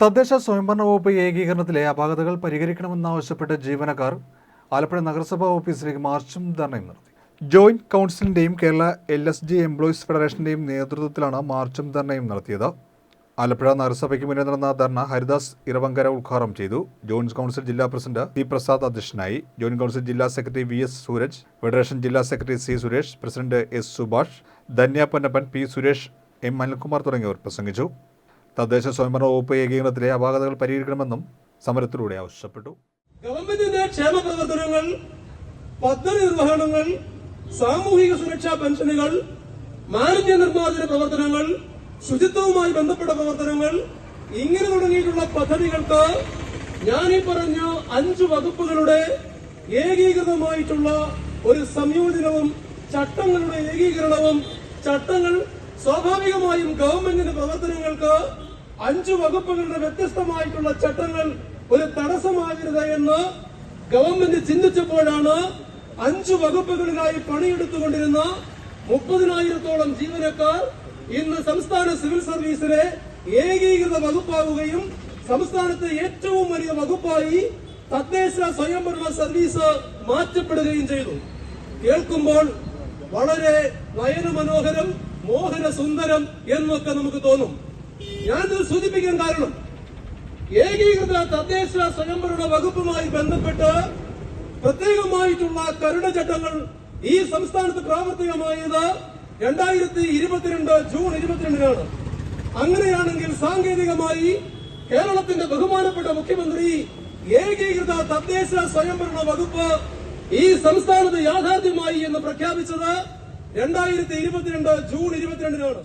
തദ്ദേശ സ്വയംഭരണ വകുപ്പ് ഏകീകരണത്തിലെ അപാകതകൾ പരിഹരിക്കണമെന്നാവശ്യപ്പെട്ട് ജീവനക്കാർ ആലപ്പുഴ നഗരസഭാ ഓഫീസിലേക്ക് മാർച്ചും ധർണയും നടത്തി. Joint കൗൺസിലിന്റെയും Kerala L S G employees ഫെഡറേഷന്റെയും നേതൃത്വത്തിലാണ് മാർച്ചും ധർണയും നടത്തിയത്. ആലപ്പുഴ നഗരസഭയ്ക്ക് മുന്നിൽ നടന്ന ധർണ ഹരിദാസ് ഇറവങ്കര ഉദ്ഘാടനം ചെയ്തു. ജോയിന്റ് കൗൺസിൽ ജില്ലാ പ്രസിഡന്റ് പി പ്രസാദ് അധ്യക്ഷനായി. ജോയിന്റ് കൗൺസിൽ ജില്ലാ secretary V S Sooraj federation ജില്ലാ secretary C Suresh president S Subhash Dhanya Ponnappan P Suresh M Anilkumar തുടങ്ങിയവർ പ്രസംഗിച്ചു. തദ്ദേശ സ്വയംഭരണ വകുപ്പ് ഏകീകരണത്തിലെ അപാകതകൾ പരിഹരിക്കണമെന്നും സമരത്തിലൂടെ ആവശ്യപ്പെട്ടു. ഗവൺമെന്റിന്റെ ക്ഷേമ പ്രവർത്തനങ്ങൾ പദ്ധതി നിർവഹണങ്ങൾ സാമൂഹിക സുരക്ഷാ പെൻഷനുകൾ മാലിന്യ നിർമ്മാർജന പ്രവർത്തനങ്ങൾ ശുചിത്വവുമായി ബന്ധപ്പെട്ട പ്രവർത്തനങ്ങൾ ഇങ്ങനെ തുടങ്ങിയിട്ടുള്ള പദ്ധതികൾക്ക് ഞാൻ ഈ പറഞ്ഞ അഞ്ച് വകുപ്പുകളുടെ ഏകീകൃതമായിട്ടുള്ള ഒരു സംയോജനവും ചട്ടങ്ങളുടെ ഏകീകരണവും ചട്ടങ്ങൾ സ്വാഭാവികമായും ഗവൺമെന്റിന്റെ പ്രവർത്തനങ്ങൾക്ക് അഞ്ചു വകുപ്പുകളുടെ വ്യത്യസ്തമായിട്ടുള്ള ചട്ടങ്ങൾ ഒരു തടസ്സമാകരുത് എന്ന് ഗവൺമെന്റ് ചിന്തിച്ചപ്പോഴാണ് അഞ്ചു വകുപ്പുകളിലായി പണിയെടുത്തുകൊണ്ടിരുന്ന മുപ്പതിനായിരത്തോളം ജീവനക്കാർ ഇന്ന് സംസ്ഥാന സിവിൽ സർവീസിലെ ഏകീകൃത വകുപ്പാവുകയും സംസ്ഥാനത്തെ ഏറ്റവും വലിയ വകുപ്പായി തദ്ദേശ സ്വയംഭരണ സർവീസ് മാറ്റപ്പെടുകയും ചെയ്തു. കേൾക്കുമ്പോൾ വളരെ നയനമനോഹരം മോഹന സുന്ദരം എന്നൊക്കെ നമുക്ക് തോന്നും. ഞാനിത് സൂചിപ്പിക്കാൻ കാരണം ഏകീകൃത തദ്ദേശ സ്വയംഭരണ വകുപ്പുമായി ബന്ധപ്പെട്ട് പ്രത്യേകമായിട്ടുള്ള കരുണ ചട്ടങ്ങൾ ഈ സംസ്ഥാനത്ത് പ്രാവർത്തികമായത് രണ്ടായിരത്തി ഇരുപത്തിരണ്ട് ജൂൺ ഇരുപത്തിരണ്ടിനാണ്. അങ്ങനെയാണെങ്കിൽ സാങ്കേതികമായി കേരളത്തിന്റെ ബഹുമാനപ്പെട്ട മുഖ്യമന്ത്രി ഏകീകൃത തദ്ദേശ സ്വയംഭരണ വകുപ്പ് ഈ സംസ്ഥാനത്ത് യാഥാർത്ഥ്യമായി എന്ന് പ്രഖ്യാപിച്ചത് രണ്ടായിരത്തി ഇരുപത്തിരണ്ട് ജൂൺ ഇരുപത്തിരണ്ടിനാണ്.